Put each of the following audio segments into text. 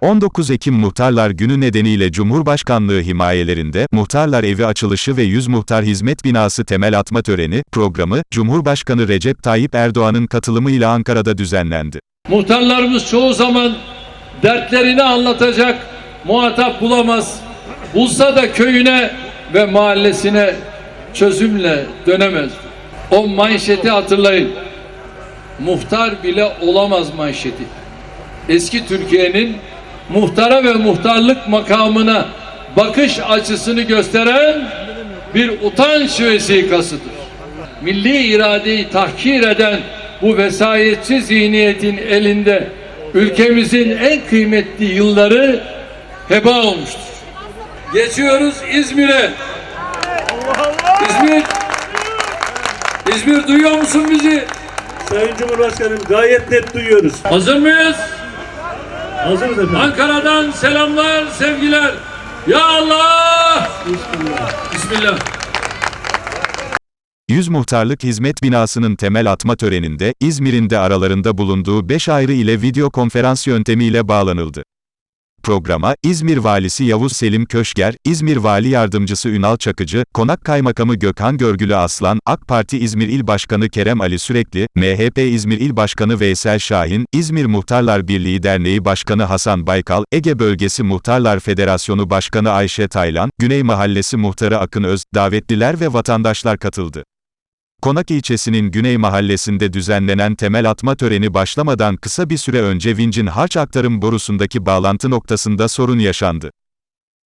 19 Ekim Muhtarlar Günü nedeniyle Cumhurbaşkanlığı himayelerinde Muhtarlar Evi açılışı ve 100 Muhtar Hizmet Binası temel atma töreni programı Cumhurbaşkanı Recep Tayyip Erdoğan'ın katılımıyla Ankara'da düzenlendi. Muhtarlarımız çoğu zaman dertlerini anlatacak muhatap bulamaz. Bulsa da köyüne ve mahallesine çözümle dönemez. O manşeti hatırlayın. Muhtar bile olamaz manşeti. Eski Türkiye'nin muhtara ve muhtarlık makamına bakış açısını gösteren bir utanç vesikasıdır. Milli iradeyi tahkir eden bu vesayetçi zihniyetin elinde ülkemizin en kıymetli yılları heba olmuştur. Geçiyoruz İzmir'e. İzmir. İzmir duyuyor musun bizi? Sayın Cumhurbaşkanım gayet net duyuyoruz. Hazır mıyız? Hazırız efendim. Ankara'dan selamlar, sevgiler. Ya Allah! Bismillah. 100 Muhtarlık Hizmet Binası'nın temel atma töreninde, İzmir'in de aralarında bulunduğu 5 ayrı ile video konferans yöntemiyle bağlanıldı. Programa, İzmir Valisi Yavuz Selim Köşker, İzmir Vali Yardımcısı Ünal Çakıcı, Konak Kaymakamı Gökhan Görgülü Aslan, AK Parti İzmir İl Başkanı Kerem Ali Sürekli, MHP İzmir İl Başkanı Veysel Şahin, İzmir Muhtarlar Birliği Derneği Başkanı Hasan Baykal, Ege Bölgesi Muhtarlar Federasyonu Başkanı Ayşe Taylan, Güney Mahallesi Muhtarı Akın Öz, davetliler ve vatandaşlar katıldı. Konak ilçesinin Güney Mahallesi'nde düzenlenen temel atma töreni başlamadan kısa bir süre önce vincin harç aktarım borusundaki bağlantı noktasında sorun yaşandı.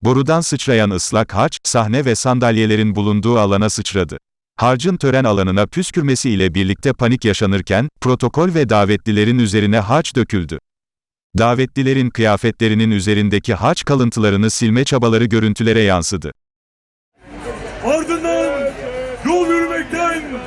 Borudan sıçrayan ıslak harç, sahne ve sandalyelerin bulunduğu alana sıçradı. Harcın tören alanına püskürmesi ile birlikte panik yaşanırken, protokol ve davetlilerin üzerine harç döküldü. Davetlilerin kıyafetlerinin üzerindeki harç kalıntılarını silme çabaları görüntülere yansıdı. Günaydın.